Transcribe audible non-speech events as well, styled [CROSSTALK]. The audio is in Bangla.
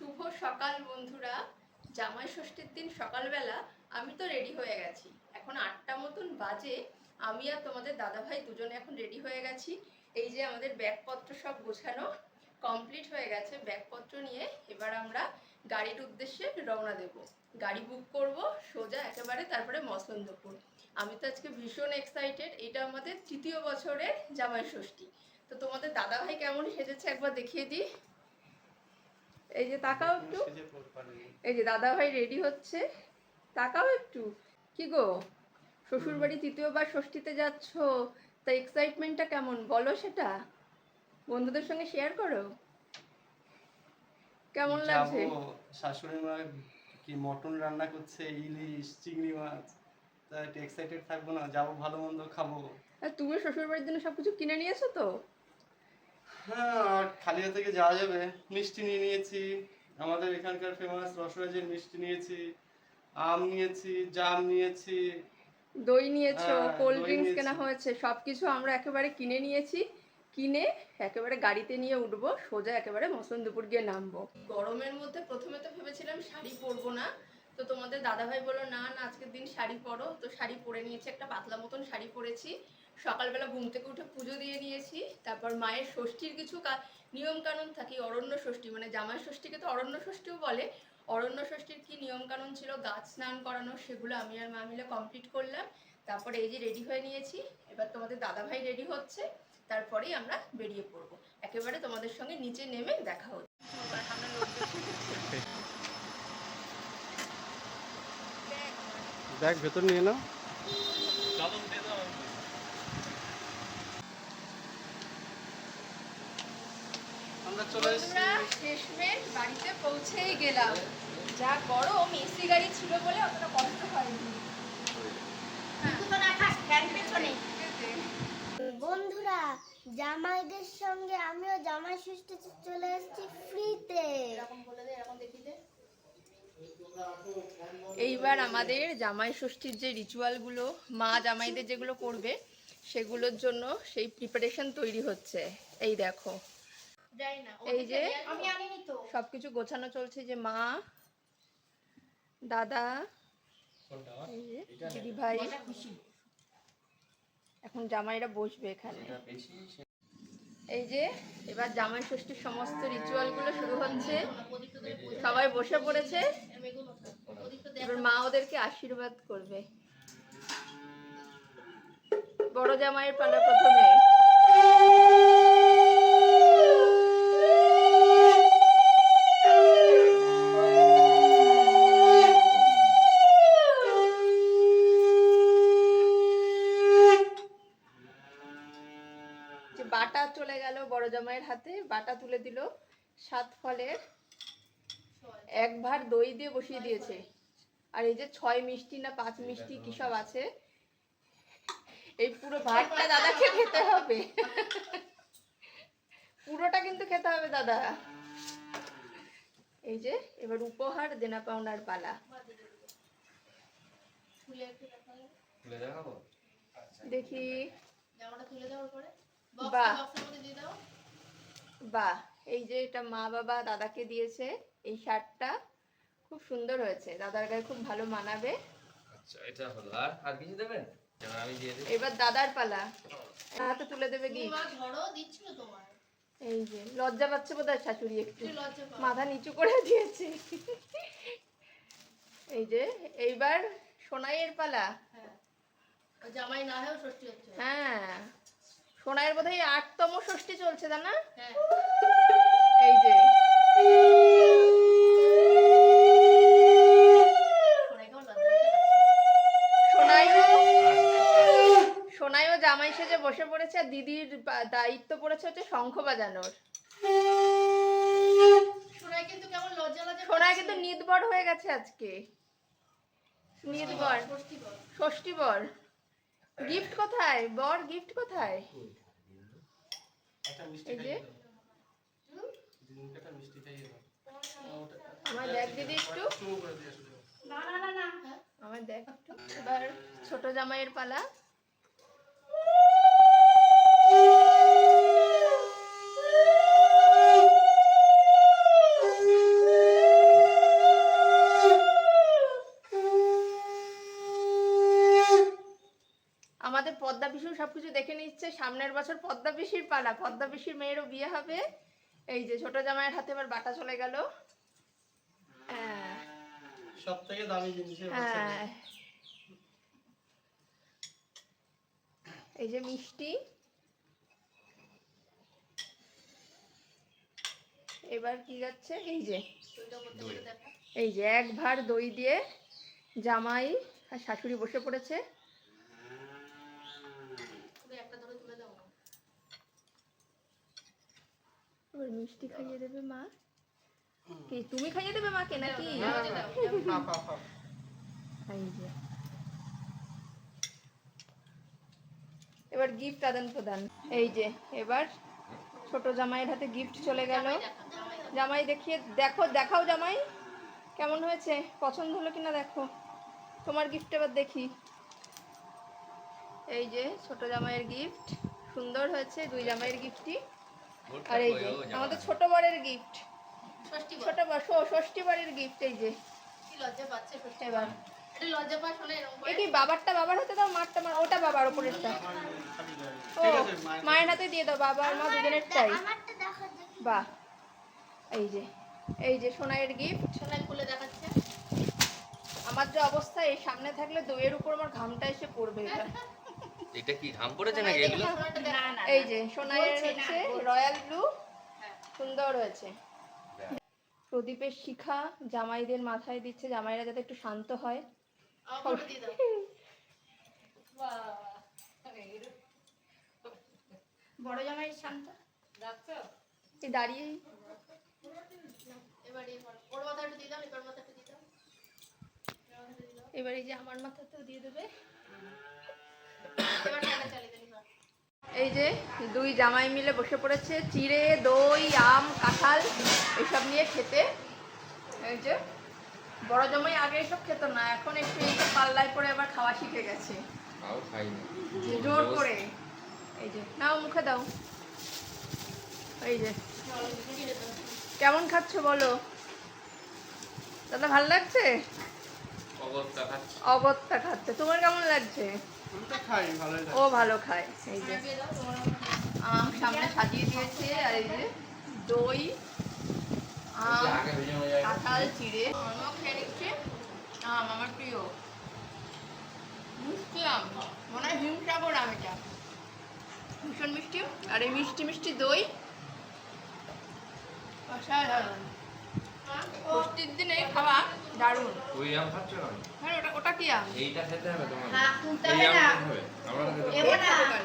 শুভ সকাল বন্ধুরা। জামাই ষষ্ঠীর দিন সকালবেলা আমি তো রেডি হয়ে গেছি। এখন আটটা মতন বাজে। আমি আর তোমাদের দাদাভাই দুজনে এখন রেডি হয়ে গেছি। এই যে আমাদের ব্যাগপত্র সব গোছানো কমপ্লিট হয়ে গেছে। ব্যাগপত্র নিয়ে এবার আমরা গাড়ির উদ্দেশ্যে রওনা দেব। গাড়ি বুক করব, সোজা একেবারে তারপরে মসন্দপুর। আমি তো আজকে ভীষণ এক্সাইটেড এটা আমাদের তৃতীয় বছরের জামাই ষষ্ঠী। তো তোমাদের দাদাভাই কেমন সেজেছে একবার দেখিয়ে দিই। এই যে তাকাও একটু। এই যে দাদা ভাই রেডি হচ্ছে। তাকাও একটু। কি গো? শ্বশুর বাড়ি তৃতীয়বার ষষ্ঠীতে যাচ্ছ। তা এক্সাইটমেন্টটা কেমন? বলো সেটা। বন্ধুদের সঙ্গে শেয়ার করো। কেমন লাগছে? শাশুড়ি মা কি মটন রান্না করছে? ইলিশ চিংড়ি মাছ। তা একটু এক্সাইটেড থাকব না যাব ভালো মন্দ খাব। আর তুমি শ্বশুর বাড়ির জন্য সবকিছু কিনে নিয়েছো তো? হ্যাঁ আর থেকে যাওয়া যাবে। মিষ্টি নিয়ে নিয়েছি। আমাদের এখানকার ফেমাস রসরাজের মিষ্টি নিয়েছি আম নিয়েছি জাম নিয়েছি। দই নিয়েছো হ্যাঁ, কোল্ড ড্রিঙ্কস কেনা হয়েছে সবকিছু আমরা একেবারে কিনে নিয়েছি। কিনে একেবারে গাড়িতে নিয়ে উঠবো সোজা একেবারে মসলন্দপুর গিয়ে নামবো। গরমের মধ্যে প্রথমে তো ভেবেছিলাম শাড়ি পরবো না। তো তোমাদের দাদাভাই বলল না না আজকের দিন শাড়ি পরো। তো শাড়ি পরে নিয়েছি একটা পাতলা মতন শাড়ি পরেছি। সকালবেলা ঘুম থেকে উঠে পুজো দিয়ে নিয়েছি, তারপর মায়ের ষষ্ঠীর কিছু নিয়ম কানুন থাকে, অরণ্য ষষ্ঠী মানে জামাই ষষ্ঠীকে তো অরণ্য ষষ্ঠীও বলে। অরণ্য ষষ্ঠীর কি নিয়ম কানুন ছিল, গাছ স্নান করানো, সেগুলো আমি আর মা মিলে কমপ্লিট করলাম। তারপরে এই যে রেডি হয়ে নিয়েছি, এবার তোমাদের দাদাভাই রেডি হচ্ছে, তারপরেই আমরা বেরিয়ে পড়ব। একেবারে তোমাদের সঙ্গে নিচে নেমে দেখা হচ্ছে। ব্যাগ ভেতর নিয়ে নাও। আমরা শেষমেশ বাড়িতে পৌঁছেই গেলাম। যা গরম এসি গাড়ি ছিল বলে অতটা কষ্ট হয়নি। বন্ধুরা জামাইদের সঙ্গে আমিও জামাই ষষ্ঠীতে চলে এসেছি ফ্রিতে। এইবার আমাদের জামাই ষষ্ঠীর যে রিচুয়ালগুলো মা জামাইদের যেগুলো করবে সেগুলোর জন্য সেই প্রিপারেশন তৈরি হচ্ছে। এই দেখো। এই যে সবকিছু গোছানো চলছে যে মা দাদা এই যে দিদি ভাই। এখন জামাইরা বসবে এখানে। এই যে এবার জামাই ষষ্ঠীর সমস্ত রিচুয়ালগুলো শুরু হচ্ছে। সবাই বসে পড়েছে। এবার মা ওদেরকে আশীর্বাদ করবে। বড় জামাইয়ের পালা প্রথমে। জামাইয়ের হাতে বাটা তুলে দিল। সাত ফলের এক ভার দই দিয়ে বসিয়ে দিয়েছে। আর এই যে ছয় মিষ্টি না পাঁচ মিষ্টি কি সব আছে? এই পুরো ভাতটা দাদাকে খেতে হবে। পুরোটা কিন্তু খেতে হবে দাদা। এই যে এবার উপহার দেনা পাওনার পালা। দেখি। বাহ। বাহ এই যে এটা মা বাবা দাদাকে দিয়েছে এই শার্টটা খুব সুন্দর হয়েছে। দাদার গায়ে খুব ভালো মানাবে। আচ্ছা এটা হলো আর আর কিছু দেবেন? যেমন আমি দিয়ে দিই। এবার দাদার পালা। হাতে তুলে দেবে কি? ধরো দিচ্ছিল তোমার। এই যে লজ্জা পাচ্ছে বোধ হয় শাশুড়ি একটু। মাথা নিচু করে দিয়েছে। এই যে এইবার সোনাইয়ের পালা। জামাই না হয়েও ষষ্ঠী হচ্ছে। হ্যাঁ। সোনাইয়ের বোধ হয় আটতম ষষ্ঠী চলছে তা না? হ্যাঁ। এই যে। সোনাইও সোনাইও জামাই সেজে বসে পড়েছে আর দিদির দায়িত্ব পড়েছে হচ্ছে শঙ্খ বাজানোর। শোনায় কিন্তু কেমন লজ্জা লজ্জা সোনাই কিন্তু নিদবর হয়ে গেছে আজকে। নিদবর। ষষ্ঠী বর গিফট কোথায়? বর গিফট কোথায়? এই যে। আমার দেখ দিদি একটু। আমার দেখ একটু। এবার ছোট জামাইয়ের পালা। সবকিছু দেখে নিচ্ছে। সামনের বছর পদ্মা পিসির পালা। পদ্মা পিসির মেয়েরও বিয়ে হবে। এই যে ছোট জামাইয়ের হাতে এবার বাটা চলে গেল। হ্যাঁ। সব থেকে দামি জিনিসের হ্যাঁ। এই যে মিষ্টি। এবার কি যাচ্ছে? এই যে। এই যে এক ভার দই দিয়ে জামাই আর শাশুড়ি বসে পড়েছে তুমি একটা ধরে তুলে দাও না। এবার মিষ্টি খাইয়ে দেবে মা কি তুমি খাইয়ে দেবে মাকে নাকি এবার গিফট আদান প্রদান এই যে এবার ছোট জামাইয়ের হাতে গিফট চলে গেল জামাই দেখা, জামাই দেখা। জামাই দেখিয়ে দেখো দেখাও জামাই কেমন হয়েছে পছন্দ হলো কিনা দেখো তোমার গিফট এবার দেখি এই যে ছোট জামাইয়ের গিফট সুন্দর হয়েছে দুই জামাইয়ের গিফটই আর এই যে আমাদের ছোট বরের গিফট ষষ্ঠী ছোট বর ষষ্ঠী গিফট এই যে। লজ্জা পাচ্ছে ষষ্ঠী এবার। এটা লজ্জা পায় শোনে এরকম এ করে কি বাবারটা বাবার হাতে দাও মারটা মার ওটা বাবার ওপরেরটা ও মায়ের মায়ের হাতে দিয়ে দাও বাবা আর মা দুজনেরটাই। আমারটা বাহ। এই যে এই যে সোনাইয়ের গিফট সোনাই খুলে দেখাচ্ছে। আমার যে অবস্থা এই সামনে থাকলে দইয়ের উপর আমার ঘামটা এসে পড়বে এবার। [LAUGHS] এটা কি ঘাম পড়েছে নাকি এগুলো? সোনাটা দেখা এই যে সোনাইয়ের হচ্ছে রয়্যাল ব্লু হ্যাঁ। সুন্দর হয়েছে। প্রদীপের শিখা জামাইদের মাথায় দিচ্ছে জামাইরা যাতে একটু শান্ত হয়। বড় জামাই শান্ত? এই দাঁড়িয়েই এবার এবার মাথা একটু দিয়ে দাও এবার মাথা একটু দিয়ে দাও এবার মাথাটা দিয়ে দাও। এবার এই যে আমার মাথাতেও দিয়ে দেবে এবার ফ্যানটা চালিয়ে দিন এবার। এই যে দুই জামাই মিলে বসে পড়েছে চিড়ে দই আম কাঁঠাল এসব নিয়ে খেতে। এই যে বড় জামাই আগে এসব খেত না এখন একটু এইসব পাল্লায় পরে আবার খাওয়া শিখে গেছে। জোর করে। এই যে নাও মুখে দাও। এই যে। কেমন খাচ্ছ বলো? দাদা ভালো লাগছে? অগত্যা খাচ্ছে। তোমার কেমন লাগছে? ও ভালো খায় এই যে। আম সামনে সাজিয়ে দিয়েছে আর এই যে দই আম কাঁঠাল চিড়ে। আমিও খেয়ে নিচ্ছে আম আমার প্রিয়। মিষ্টি আম মনে হয় হিমসাগর আম এটা। ভীষণ মিষ্টি। আর এই মিষ্টি মিষ্টি দই অসাধারণ। ষষ্ঠীর দিনে খাওয়া দারুণ। ওই আম খাচ্ছ না? হ্যাঁ ওটা ওটা কি আম? এইটা খেতে হবে তোমার। হ্যাঁ, খুলতে হবে না। খেতে হবে। আমরা খেতে হবে